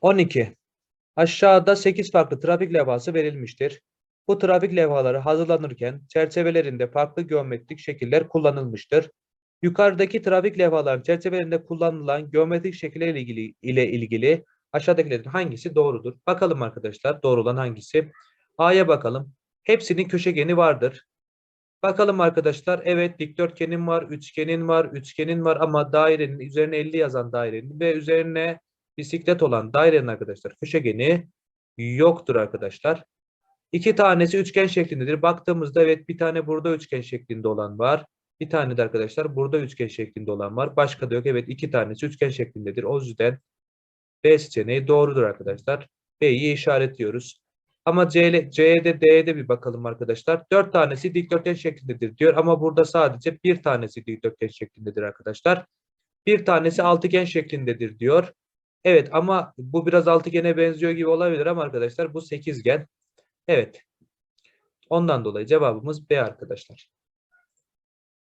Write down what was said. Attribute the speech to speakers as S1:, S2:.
S1: 12. Aşağıda 8 farklı trafik levhası verilmiştir. Bu trafik levhaları hazırlanırken çerçevelerinde farklı geometrik şekiller kullanılmıştır. Yukarıdaki trafik levhaların çerçevelerinde kullanılan geometrik şekiller ilgili, ile ilgili aşağıdakilerin hangisi doğrudur? Bakalım arkadaşlar doğru olan hangisi? A'ya bakalım. Hepsinin köşegeni vardır. Bakalım arkadaşlar. Evet dikdörtgenin var, üçgenin var, üçgenin var ama dairenin üzerine 50 yazan dairenin ve üzerine bisiklet olan dairenin arkadaşlar köşegeni yoktur arkadaşlar. İki tanesi üçgen şeklindedir. Baktığımızda evet bir tane burada üçgen şeklinde olan var. Bir tane de arkadaşlar burada üçgen şeklinde olan var. Başka da yok. Evet iki tanesi üçgen şeklindedir. O yüzden B seçeneği doğrudur arkadaşlar. B'yi işaretliyoruz. Ama C'de, C'de, D'de bir bakalım arkadaşlar. Dört tanesi dikdörtgen şeklindedir diyor. Ama burada sadece bir tanesi dikdörtgen şeklindedir arkadaşlar. Bir tanesi altıgen şeklindedir diyor. Evet ama bu biraz altıgene benziyor gibi olabilir ama arkadaşlar bu sekizgen. Evet. Ondan dolayı cevabımız B arkadaşlar.